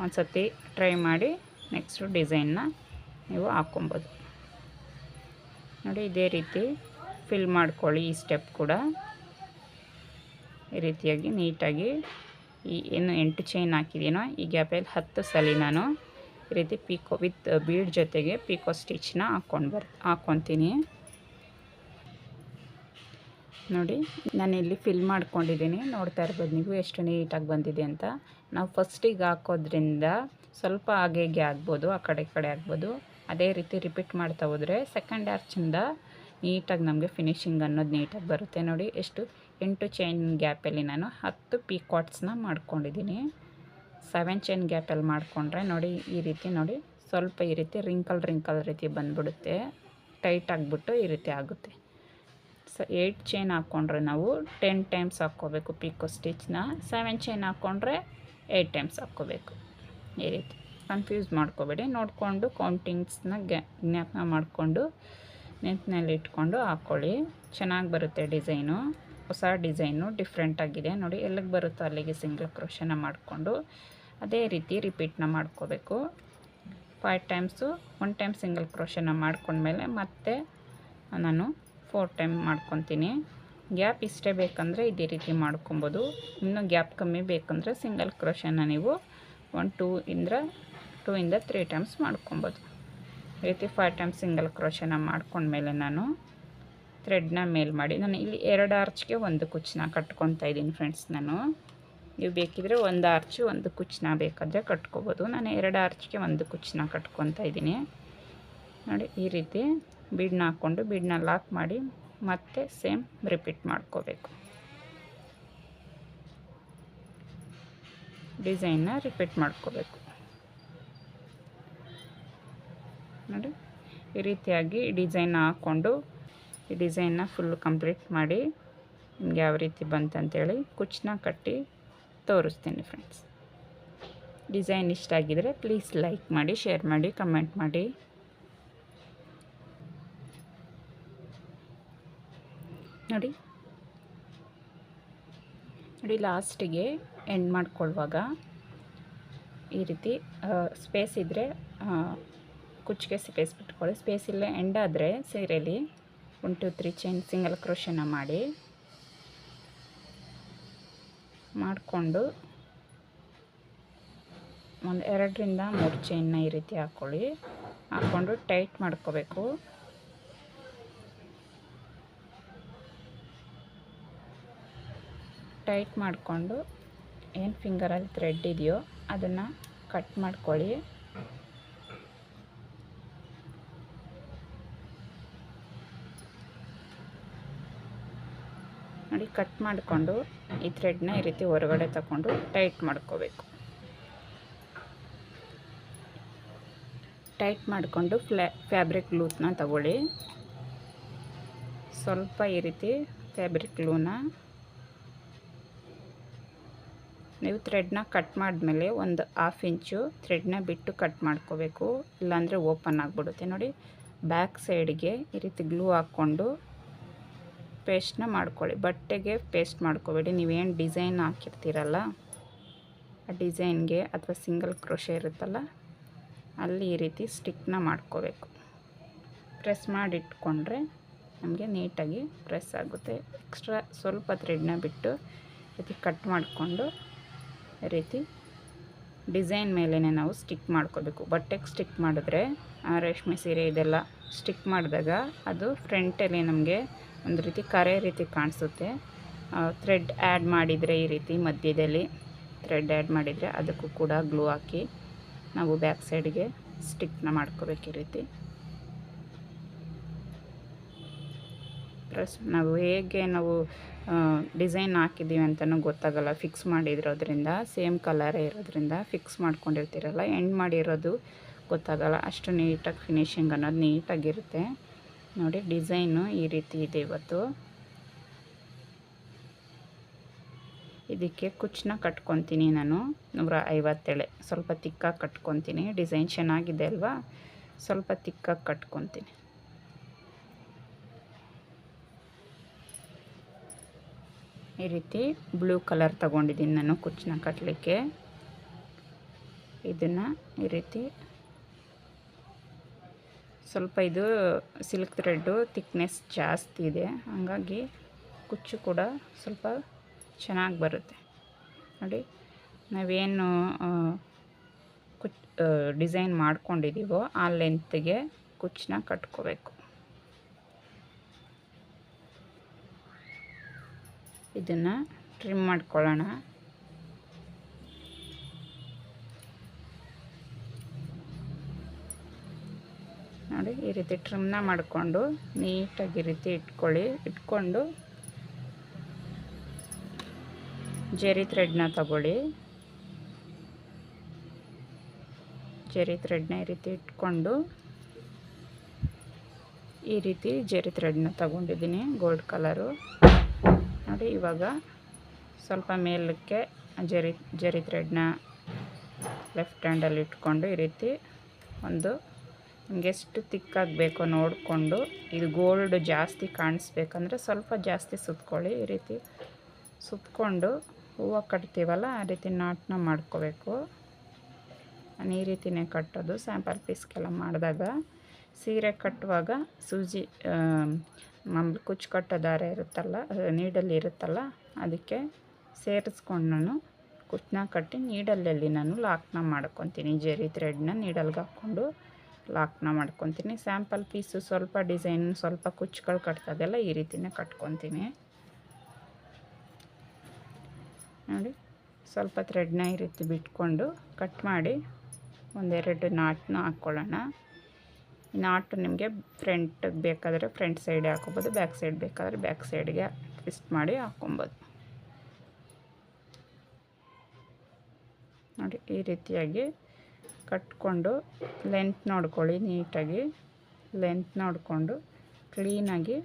ಒಂದು ಸತಿ ಟ್ರೈ ಮಾಡಿ ನೆಕ್ಸ್ಟು ಡಿಸೈನ್ನ ನೀವು ಹಾಕ್ಕೊಬೋದು. ನೋಡಿ ಇದೇ ರೀತಿ ಫಿಲ್ ಮಾಡ್ಕೊಳ್ಳಿ ಈ ಸ್ಟೆಪ್ ಕೂಡ. ಈ ರೀತಿಯಾಗಿ ನೀಟಾಗಿ ಈ ಏನು ಎಂಟು ಚೈನ್ ಹಾಕಿದ್ದೀನೋ, ಈ ಗ್ಯಾಪಲ್ಲಿ ಹತ್ತು ಸಲ ನಾನು ಈ ರೀತಿ ಪೀಕೋ ವಿತ್ ಬೀಡ್ ಜೊತೆಗೆ ಪೀಕೋ ಸ್ಟಿಚ್ನ ಹಾಕ್ಕೊಂಡು ಬರ್ ಹಾಕ್ಕೊತೀನಿ ನೋಡಿ ನಾನು ಇಲ್ಲಿ ಫಿಲ್ ಮಾಡ್ಕೊಂಡಿದ್ದೀನಿ. ನೋಡ್ತಾ ಇರ್ಬೋದು ನೀವು ಎಷ್ಟು ನೀಟಾಗಿ ಬಂದಿದೆ ಅಂತ. ನಾವು ಫಸ್ಟಿಗೆ ಹಾಕೋದ್ರಿಂದ ಸ್ವಲ್ಪ ಹಾಗೆ ಆಗ್ಬೋದು, ಆ ಕಡೆ ಈ ಕಡೆ ಆಗ್ಬೋದು. ಅದೇ ರೀತಿ ರಿಪೀಟ್ ಮಾಡ್ತಾ ಹೋದರೆ ಸೆಕೆಂಡ್ ಆರ್ಚಿಂದ ನೀಟಾಗಿ ನಮಗೆ ಫಿನಿಶಿಂಗ್ ಅನ್ನೋದು ನೀಟಾಗಿ ಬರುತ್ತೆ ನೋಡಿ. ಎಷ್ಟು ಎಂಟು ಚೈನ್ ಗ್ಯಾಪಲ್ಲಿ ನಾನು ಹತ್ತು ಪೀಕಾಟ್ಸ್ನ ಮಾಡ್ಕೊಂಡಿದ್ದೀನಿ. ಸೆವೆನ್ ಚೈನ್ ಗ್ಯಾಪಲ್ಲಿ ಮಾಡಿಕೊಂಡ್ರೆ ನೋಡಿ ಈ ರೀತಿ ನೋಡಿ ಸ್ವಲ್ಪ ಈ ರೀತಿ ರಿಂಕಲ್ ರಿಂಕಲ್ ರೀತಿ ಬಂದ್ಬಿಡುತ್ತೆ. ಟೈಟ್ ಆಗಿಬಿಟ್ಟು ಈ ರೀತಿ ಆಗುತ್ತೆ. ಸೊ ಏಯ್ಟ್ ಚೈನ್ ಹಾಕ್ಕೊಂಡ್ರೆ ನಾವು ಟೆನ್ ಟೈಮ್ಸ್ ಹಾಕ್ಕೋಬೇಕು ಪೀಕೋ ಸ್ಟಿಚ್ನ ಸೆವೆನ್ ಚೈನ್ ಹಾಕ್ಕೊಂಡ್ರೆ ಏಯ್ಟ್ ಟೈಮ್ಸ್ ಹಾಕ್ಕೋಬೇಕು. ಈ ರೀತಿ. ಕನ್ಫ್ಯೂಸ್ ಮಾಡ್ಕೋಬೇಡಿ. ನೋಡಿಕೊಂಡು ಕೌಂಟಿಂಗ್ಸ್ನ ಗ್ಯಾ ಜ್ಞಾಪನ ಮಾಡಿಕೊಂಡು ನೆನಪಿನಲ್ಲಿ ಇಟ್ಕೊಂಡು ಹಾಕ್ಕೊಳ್ಳಿ. ಚೆನ್ನಾಗಿ ಬರುತ್ತೆ ಡಿಸೈನು. ಹೊಸ ಡಿಸೈನು ಡಿಫ್ರೆಂಟಾಗಿದೆ ನೋಡಿ, ಎಲ್ಲಿಗೆ ಬರುತ್ತೋ ಅಲ್ಲಿಗೆ ಸಿಂಗಲ್ ಕ್ರೋಶನ ಮಾಡಿಕೊಂಡು ಅದೇ ರೀತಿ ರಿಪೀಟ್ನ ಮಾಡ್ಕೋಬೇಕು. Five times one time single ಕ್ರೋಶನ ಮಾಡ್ಕೊಂಡ್ಮೇಲೆ ಮತ್ತೆ ನಾನು ಫೋರ್ ಟೈಮ್ ಮಾಡ್ಕೊತೀನಿ. ಗ್ಯಾಪ್ ಇಷ್ಟೇ ಬೇಕಂದರೆ ಇದೇ ರೀತಿ ಮಾಡ್ಕೊಬೋದು. ಇನ್ನೂ ಗ್ಯಾಪ್ ಕಮ್ಮಿ ಬೇಕಂದರೆ ಸಿಂಗಲ್ ಕ್ರೋಶನ ನೀವು ಒನ್ ಟೂ ಇಂದ ಟೂ ಇಂದ ತ್ರೀ ಟೈಮ್ಸ್ ಮಾಡ್ಕೊಬೋದು. ಈ ರೀತಿ ಫೈವ್ ಟೈಮ್ ಸಿಂಗಲ್ ಕ್ರೋಶನ ಮಾಡ್ಕೊಂಡ್ಮೇಲೆ ನಾನು ಥ್ರೆಡ್ನ ಮೇಲ್ ಮಾಡಿ, ನಾನು ಇಲ್ಲಿ ಎರಡು ಆರ್ಚ್ಗೆ ಒಂದು ಕುಚ್ಚನ್ನ ಕಟ್ಕೊತಾ ಇದ್ದೀನಿ ಫ್ರೆಂಡ್ಸ್ ನಾನು. ನೀವು ಬೇಕಿದ್ರೆ ಒಂದು ಆರ್ಚು ಒಂದು ಕುಚ್ಚನ್ನ ಬೇಕಾದರೆ ಕಟ್ಕೋಬೋದು. ನಾನು ಎರಡು ಆರ್ಚ್ಗೆ ಒಂದು ಕುಚ್ಚನ್ನ ಕಟ್ಕೊತಾ ಇದ್ದೀನಿ. ನೋಡಿ, ಈ ರೀತಿ ಬೀಡನ್ನ ಹಾಕ್ಕೊಂಡು ಬೀಡನ್ನ ಲಾಕ್ ಮಾಡಿ ಮತ್ತೆ ಸೇಮ್ ರಿಪೀಟ್ ಮಾಡ್ಕೋಬೇಕು. ಡಿಸೈನ್ನ ರಿಪೀಟ್ ಮಾಡ್ಕೋಬೇಕು. ನೋಡಿ. ಈ ರೀತಿಯಾಗಿ ಡಿಸೈನ್ ಹಾಕ್ಕೊಂಡು ಈ ಡಿಸೈನ್ನ ಫುಲ್ ಕಂಪ್ಲೀಟ್ ಮಾಡಿ ನಿಮ್ಗೆ ಯಾವ ರೀತಿ ಬಂತಂತೇಳಿ ಕುಚ್ಚನ್ನ ಕಟ್ಟಿ ತೋರಿಸ್ತೀನಿ ಫ್ರೆಂಡ್ಸ್ ಡಿಸೈನ್ ಇಷ್ಟ ಆಗಿದರೆ ಪ್ಲೀಸ್ ಲೈಕ್ ಮಾಡಿ ಶೇರ್ ಮಾಡಿ ಕಮೆಂಟ್ ಮಾಡಿ. ನೋಡಿ. ನೋಡಿ ಲಾಸ್ಟಿಗೆ ಎಂಡ್ ಮಾಡ್ಕೊಳ್ಳುವಾಗ ಈ ರೀತಿ ಸ್ಪೇಸ್ ಇದ್ದರೆ ಕುಚ್ಚಿಗೆ ಸ್ಪೇಸ್ ಬಿಟ್ಕೊಳ್ಳಿ. ಸ್ಪೇಸ್ ಇಲ್ಲ ಎಂಡ್ ಆದರೆ ಸೀರೆಯಲ್ಲಿ one two three chain single ಕ್ರೋಶನ ಮಾಡಿ ಮಾಡಿಕೊಂಡು ಒಂದು ಎರಡರಿಂದ ಮೂರು ಚೈನ್ನ ಈ ರೀತಿ ಹಾಕ್ಕೊಳ್ಳಿ ಹಾಕ್ಕೊಂಡು ಟೈಟ್ ಮಾಡ್ಕೋಬೇಕು. ಟೈಟ್ ಮಾಡಿಕೊಂಡು ಏನು ಫಿಂಗರಲ್ಲಿ ಥ್ರೆಡ್ ಇದೆಯೋ ಅದನ್ನು ಕಟ್ ಮಾಡ್ಕೊಳ್ಳಿ. ನೋಡಿ ಕಟ್ ಮಾಡಿಕೊಂಡು ಈ ಥ್ರೆಡ್ನ ಈ ರೀತಿ ಹೊರಗಡೆ ತಗೊಂಡು ಟೈಟ್ ಮಾಡ್ಕೋಬೇಕು. ಟೈಟ್ ಮಾಡಿಕೊಂಡು ಫ್ಲ್ಯಾ ಫ್ಯಾಬ್ರಿಕ್ ಲೂತ್ನ ತಗೊಳ್ಳಿ. ಸ್ವಲ್ಪ ಈ ರೀತಿ ಫ್ಯಾಬ್ರಿಕ್ ಲೂನ ನೀವು ಥ್ರೆಡ್ನ ಕಟ್ ಮಾಡಿದ್ಮೇಲೆ ಒಂದು ಹಾಫ್ ಇಂಚು ಥ್ರೆಡ್ನ ಬಿಟ್ಟು ಕಟ್ ಮಾಡ್ಕೋಬೇಕು. ಇಲ್ಲಾಂದರೆ ಓಪನ್ ಆಗಿಬಿಡುತ್ತೆ. ನೋಡಿ ಬ್ಯಾಕ್ ಸೈಡ್ಗೆ ಈ ರೀತಿ ಗ್ಲೂ ಹಾಕ್ಕೊಂಡು ಪೇಸ್ಟ್ನ ಮಾಡ್ಕೊಳ್ಳಿ. ಬಟ್ಟೆಗೆ ಪೇಸ್ಟ್ ಮಾಡ್ಕೋಬೇಡಿ. ನೀವೇನು ಡಿಸೈನ್ ಹಾಕಿರ್ತೀರಲ್ಲ, ಆ ಡಿಸೈನ್ಗೆ ಅಥವಾ ಸಿಂಗಲ್ ಕ್ರೋಶೆ ಇರುತ್ತಲ್ಲ, ಅಲ್ಲಿ ಈ ರೀತಿ ಸ್ಟಿಕ್ನ ಮಾಡ್ಕೋಬೇಕು. ಪ್ರೆಸ್ ಮಾಡಿಟ್ಕೊಂಡ್ರೆ ನಮಗೆ ನೀಟಾಗಿ ಪ್ರೆಸ್ ಆಗುತ್ತೆ. ಎಕ್ಸ್ಟ್ರಾ ಸ್ವಲ್ಪ ಥ್ರೆಡ್ನ ಬಿಟ್ಟು ರೀತಿ ಕಟ್ ಮಾಡಿಕೊಂಡು ರೀತಿ ಡಿಸೈನ್ ಮೇಲೇ ನಾವು ಸ್ಟಿಕ್ ಮಾಡ್ಕೋಬೇಕು. ಬಟ್ಟೆಗೆ ಸ್ಟಿಕ್ ಮಾಡಿದ್ರೆ ರೇಷ್ಮೆ ಸೀರೆ ಇದೆಲ್ಲ ಸ್ಟಿಕ್ ಮಾಡಿದಾಗ ಅದು ಫ್ರಂಟಲ್ಲಿ ನಮಗೆ ಒಂದು ರೀತಿ ಕರೆ ರೀತಿ ಕಾಣಿಸುತ್ತೆ. ಥ್ರೆಡ್ ಆ್ಯಡ್ ಮಾಡಿದರೆ ಈ ರೀತಿ ಮಧ್ಯದಲ್ಲಿ ಥ್ರೆಡ್ ಆ್ಯಡ್ ಮಾಡಿದರೆ ಅದಕ್ಕೂ ಕೂಡ ಗ್ಲೂ ಹಾಕಿ ನಾವು ಬ್ಯಾಕ್ ಸೈಡ್ಗೆ ಸ್ಟಿಕ್ನ ಮಾಡ್ಕೋಬೇಕು ಈ ರೀತಿ. ಪ್ಲಸ್ ನಾವು ಹೇಗೆ ನಾವು ಡಿಸೈನ್ ಹಾಕಿದ್ದೀವಿ ಅಂತಲೂ ಗೊತ್ತಾಗಲ್ಲ. ಫಿಕ್ಸ್ ಮಾಡಿರೋದ್ರಿಂದ ಸೇಮ್ ಕಲರೇ ಇರೋದ್ರಿಂದ ಫಿಕ್ಸ್ ಮಾಡ್ಕೊಂಡಿರ್ತೀರಲ್ಲ ಎಂಡ್ ಮಾಡಿರೋದು ಗೊತ್ತಾಗಲ್ಲ. ಅಷ್ಟು ನೀಟಾಗಿ ಫಿನಿಷಿಂಗ್ ಅನ್ನೋದು ನೀಟಾಗಿರುತ್ತೆ ನೋಡಿ, ಡಿಸೈನು ಈ ರೀತಿ ಇದೆ ಇವತ್ತು. ಇದಕ್ಕೆ ಕುಚ್ಚನ್ನ ಕಟ್ಕೊತೀನಿ ನಾನು, ನೂರ ಐವತ್ತೇಳೆ. ಸ್ವಲ್ಪ ತಿಕ್ಕಾಗಿ ಕಟ್ಕೊತೀನಿ. ಡಿಸೈನ್ ಚೆನ್ನಾಗಿದೆ ಅಲ್ವಾ? ಸ್ವಲ್ಪ ತಿಕ್ಕಾಗಿ ಕಟ್ಕೊತೀನಿ. ಈ ರೀತಿ ಬ್ಲೂ ಕಲರ್ ತಗೊಂಡಿದ್ದೀನಿ ನಾನು ಕುಚ್ಚನ್ನ ಕಟ್ಟಲಿಕ್ಕೆ ಇದನ್ನು ಈ ರೀತಿ ಸ್ವಲ್ಪ ಇದು ಸಿಲ್ಕ್ ಥ್ರೆಡ್ಡು ತಿಕ್ನೆಸ್ ಜಾಸ್ತಿ ಇದೆ. ಹಾಗಾಗಿ ಕುಚ್ಚು ಕೂಡ ಸ್ವಲ್ಪ ಚೆನ್ನಾಗಿ ಬರುತ್ತೆ. ನೋಡಿ, ನಾವೇನು ಕುಚ್ ಡಿಸೈನ್ ಮಾಡ್ಕೊಂಡಿದ್ದೀವೋ ಆ ಲೆಂತ್ಗೆ ಕುಚ್ಚನ್ನ ಕಟ್ಕೋಬೇಕು. ಇದನ್ನು ಟ್ರಿಮ್ ಮಾಡ್ಕೊಳ್ಳೋಣ. ನೋಡಿ ಈ ರೀತಿ ಟ್ರಿಮ್ನ ಮಾಡಿಕೊಂಡು ನೀಟಾಗಿ ಈ ರೀತಿ ಇಟ್ಕೊಳ್ಳಿ. ಇಟ್ಕೊಂಡು ಜೆರಿ ಥ್ರೆಡ್ನ ತಗೊಳ್ಳಿ. ಜೆರಿ ಥ್ರೆಡ್ನ ಈ ರೀತಿ ಇಟ್ಕೊಂಡು ಈ ರೀತಿ ಜೆರಿ ಥ್ರೆಡ್ನ ತಗೊಂಡಿದ್ದೀನಿ ಗೋಲ್ಡ್ ಕಲರು ನೋಡಿ ಇವಾಗ ಸ್ವಲ್ಪ ಮೇಲಕ್ಕೆ ಜರಿ ಜರಿ ಥ್ರೆಡ್ನ ಲೆಫ್ಟ್ ಹ್ಯಾಂಡಲ್ಲಿ ಇಟ್ಕೊಂಡು ಈ ರೀತಿ ಒಂದು ನಿಮ್ಗೆ ತಿಕ್ಕಾಗಬೇಕು ನೋಡಿಕೊಂಡು. ಇದು ಗೋಲ್ಡ್ ಜಾಸ್ತಿ ಕಾಣಿಸ್ಬೇಕಂದ್ರೆ ಸ್ವಲ್ಪ ಜಾಸ್ತಿ ಸುತ್ಕೊಳ್ಳಿ. ಈ ರೀತಿ ಸುತ್ಕೊಂಡು ಹೂವು ಕಟ್ತೀವಲ್ಲ, ಆ ರೀತಿ ನಾಟನ್ನ ಮಾಡ್ಕೋಬೇಕು. ನಾನು ಈ ರೀತಿನೇ ಕಟ್ಟೋದು ಸ್ಯಾಂಪಲ್ ಪೀಸ್ಗೆಲ್ಲ ಮಾಡಿದಾಗ. ಸೀರೆ ಕಟ್ಟುವಾಗ ಸೂಜಿ ಮಾಮೂಲಿ ಕುಚ್ಚು ಕಟ್ಟೋ ದಾರ ಇರುತ್ತಲ್ಲ ನೀಡಲ್ಲಿ ಇರುತ್ತಲ್ಲ, ಅದಕ್ಕೆ ಸೇರಿಸ್ಕೊಂಡು ನಾನು ಕುಚ್ಚನ್ನ ಕಟ್ಟಿ ನೀಡಲ್ಲಲ್ಲಿ ನಾನು ಲಾಕ್ನ ಮಾಡ್ಕೊತೀನಿ. ಜೆರಿ ಥ್ರೆಡ್ನ ನೀಡಲ್ಗೆ ಹಾಕ್ಕೊಂಡು ಲಾಕ್ನ ಮಾಡ್ಕೊತೀನಿ. ಸ್ಯಾಂಪಲ್ ಪೀಸು ಸ್ವಲ್ಪ ಡಿಸೈನ್ ಸ್ವಲ್ಪ ಕುಚ್ಚುಗಳು ಕಟ್ತದೆಲ್ಲ ಈ ರೀತಿನೇ ಕಟ್ಕೊತೀನಿ. ನೋಡಿ, ಸ್ವಲ್ಪ ಥ್ರೆಡ್ನ ಈ ರೀತಿ ಬಿಟ್ಕೊಂಡು ಕಟ್ ಮಾಡಿ ಒಂದೆರಡು ನಾಟನ್ನ ಹಾಕ್ಕೊಳ್ಳೋಣ. ನಾಟು ನಿಮಗೆ ಫ್ರಂಟಿಗೆ ಬೇಕಾದರೆ ಫ್ರಂಟ್ ಸೈಡ್ ಹಾಕೋಬೋದು ಬ್ಯಾಕ್ ಸೈಡ್ ಬೇಕಾದರೆ ಬ್ಯಾಕ್ ಸೈಡ್ಗೆ ಟ್ವಿಸ್ಟ್ ಮಾಡಿ ಹಾಕ್ಕೊಬೋದು. ನೋಡಿ, ಈ ರೀತಿಯಾಗಿ ಕಟ್ಕೊಂಡು ಲೆಂತ್ ನೋಡ್ಕೊಳ್ಳಿ ನೀಟಾಗಿ. ಲೆಂತ್ ನೋಡಿಕೊಂಡು ಕ್ಲೀನಾಗಿ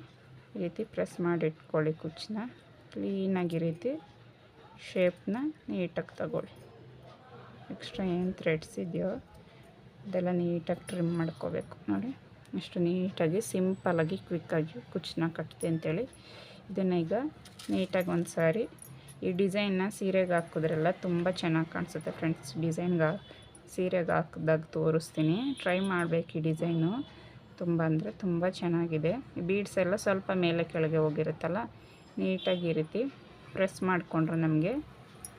ಈ ರೀತಿ ಪ್ರೆಸ್ ಮಾಡಿ ಇಟ್ಕೊಳ್ಳಿ ಕುಚ್ಚನ್ನ. ಕ್ಲೀನಾಗಿ ರೀತಿ ಶೇಪ್ನ ನೀಟಾಗಿ ತಗೊಳ್ಳಿ. ಎಕ್ಸ್ಟ್ರಾ ಏನು ಥ್ರೆಡ್ಸ್ ಇದೆಯೋ ಅದೆಲ್ಲ ನೀಟಾಗಿ ಟ್ರಿಮ್ ಮಾಡ್ಕೋಬೇಕು. ನೋಡಿ, ಇಷ್ಟು ನೀಟಾಗಿ ಸಿಂಪಲಾಗಿ ಕ್ವಿಕ್ಕಾಗಿ ಕುಚ್ಚನ್ನ ಕಟ್ತೆ ಅಂತೇಳಿ. ಇದನ್ನು ಈಗ ನೀಟಾಗಿ ಒಂದು ಸಾರಿ ಈ ಡಿಸೈನ್ನ ಸೀರೆಗೆ ಹಾಕಿದ್ರೆಲ್ಲ ತುಂಬ ಚೆನ್ನಾಗಿ ಕಾಣಿಸುತ್ತೆ ಫ್ರೆಂಡ್ಸ್ ಡಿಸೈನ್ಗೆ ಸೀರೆಗೆ ಹಾಕಿದಾಗ ತೋರಿಸ್ತೀನಿ. ಟ್ರೈ ಮಾಡಬೇಕು ಈ ಡಿಸೈನು. ತುಂಬ ಅಂದರೆ ತುಂಬ ಚೆನ್ನಾಗಿದೆ. ಬೀಡ್ಸ್ ಎಲ್ಲ ಸ್ವಲ್ಪ ಮೇಲೆ ಕೆಳಗೆ ಹೋಗಿರುತ್ತಲ್ಲ, ನೀಟಾಗಿ ಈ ರೀತಿ ಪ್ರೆಸ್ ಮಾಡಿಕೊಂಡ್ರೆ ನಮಗೆ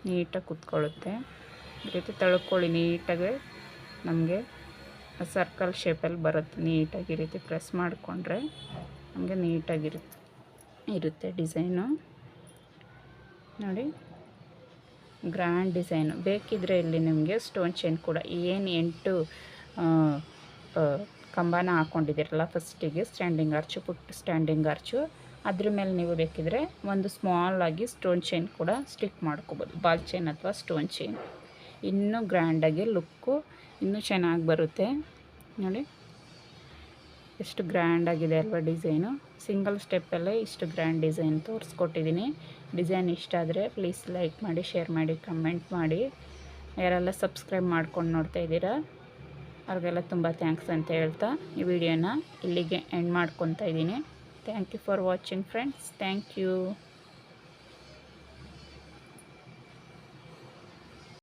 ನೀಟಾಗಿ ಕುತ್ಕೊಳ್ಳುತ್ತೆ. ಈ ರೀತಿ ತಳ್ಕೊಳ್ಳಿ ನೀಟಾಗಿ ನಮಗೆ ಸರ್ಕಲ್ ಶೇಪಲ್ಲಿ ಬರುತ್ತೆ. ನೀಟಾಗಿ ಈ ರೀತಿ ಪ್ರೆಸ್ ಮಾಡಿಕೊಂಡ್ರೆ ನಮಗೆ ನೀಟಾಗಿರುತ್ತೆ ಇರುತ್ತೆ ಡಿಸೈನು. ನೋಡಿ. Grand design. ಬೇಕಿದ್ರೆ ಇಲ್ಲಿ ನಿಮಗೆ ಸ್ಟೋನ್ ಚೈನ್ ಕೂಡ ಏನು ಎಂಟು ಕಂಬನ ಹಾಕ್ಕೊಂಡಿದ್ದೀರಲ್ಲ ಫಸ್ಟಿಗೆ standing arch put standing arch ಅದ್ರ ಮೇಲೆ ನೀವು ಬೇಕಿದ್ರೆ ಒಂದು ಸ್ಮಾಲ್ ಆಗಿ ಸ್ಟೋನ್ ಚೈನ್ ಕೂಡ ಸ್ಟಿಕ್ ಮಾಡ್ಕೋಬೋದು. ಬಾಲ್ ಚೈನ್ ಅಥವಾ ಸ್ಟೋನ್ ಚೈನ್ ಇನ್ನೂ ಗ್ರ್ಯಾಂಡಾಗಿ ಲುಕ್ಕು ಇನ್ನೂ ಚೆನ್ನಾಗಿ ಬರುತ್ತೆ. ನೋಡಿ. ಎಷ್ಟು ಗ್ರ್ಯಾಂಡಾಗಿದೆ ಅಲ್ವಾ ಡಿಸೈನು ಸಿಂಗಲ್ ಸ್ಟೆಪ್ಪಲ್ಲೇ ಇಷ್ಟು ಗ್ರ್ಯಾಂಡ್ ಡಿಸೈನ್ ತೋರಿಸ್ಕೊಟ್ಟಿದ್ದೀನಿ. ಡಿಸೈನ್ ಇಷ್ಟ ಆದರೆ ಪ್ಲೀಸ್ ಲೈಕ್ ಮಾಡಿ, ಶೇರ್ ಮಾಡಿ, ಕಮೆಂಟ್ ಮಾಡಿ. ಯಾರೆಲ್ಲ ಸಬ್ಸ್ಕ್ರೈಬ್ ಮಾಡ್ಕೊಂಡು ನೋಡ್ತಾ ಇದ್ದೀರಾ, ಅವ್ರಿಗೆಲ್ಲ ತುಂಬ ಥ್ಯಾಂಕ್ಸ್ ಅಂತ ಹೇಳ್ತಾ ಈ ವಿಡಿಯೋನ ಇಲ್ಲಿಗೆ ಎಂಡ್ ಮಾಡ್ಕೊತಾ ಇದ್ದೀನಿ. Thank you for watching friends thank you